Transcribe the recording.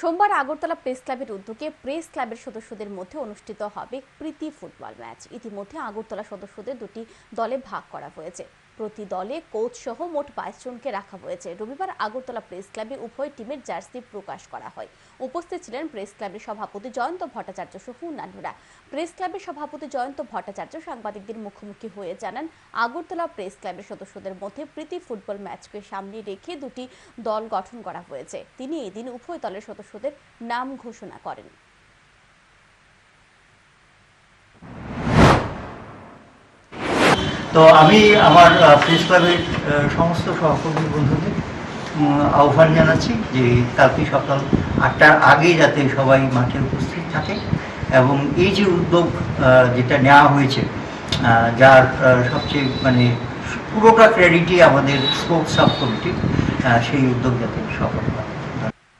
সোমবার আগরতলা প্রেস ক্লাবের উদ্যোগে প্রেস ক্লাবের সদস্যদের মধ্যে অনুষ্ঠিত হবে প্রীতি ফুটবল ম্যাচ। ইতিমধ্যে আগরতলা সদস্যদের দুটি দলে ভাগ করা হয়েছে। প্রতি দলে কোচ সহ মোট বাইশ জনকে রাখা হয়েছে। রবিবার আগরতলা প্রেস ক্লাবে উভয় টিমের জার্সি প্রকাশ করা হয়। উপস্থিত ছিলেন প্রেস ক্লাবের সভাপতি জয়ন্ত ভট্টাচার্য সহ অন্যান্যরা। প্রেস ক্লাবের সভাপতি জয়ন্ত ভট্টাচার্য সাংবাদিকদের মুখোমুখি হয়ে জানান, আগরতলা প্রেস ক্লাবের সদস্যদের মধ্যে প্রীতি ফুটবল ম্যাচকে সামনে রেখে দুটি দল গঠন করা হয়েছে। তিনি এদিন উভয় দলের সদস্যদের নাম ঘোষণা করেন। তো আমি আমার প্রেস ক্লাবের সমস্ত সহকর্মী বন্ধুদের আহ্বান জানাচ্ছি যে কালকে সকাল আটটার আগে যাতে সবাই মাঠে উপস্থিত থাকে এবং এই যে উদ্যোগ যেটা নেওয়া হয়েছে যার সবচেয়ে মানে পুরোটা ক্রেডিটই আমাদের স্পোর্টস সাব কমিটি সেই উদ্যোগ যাতে সফল হয়।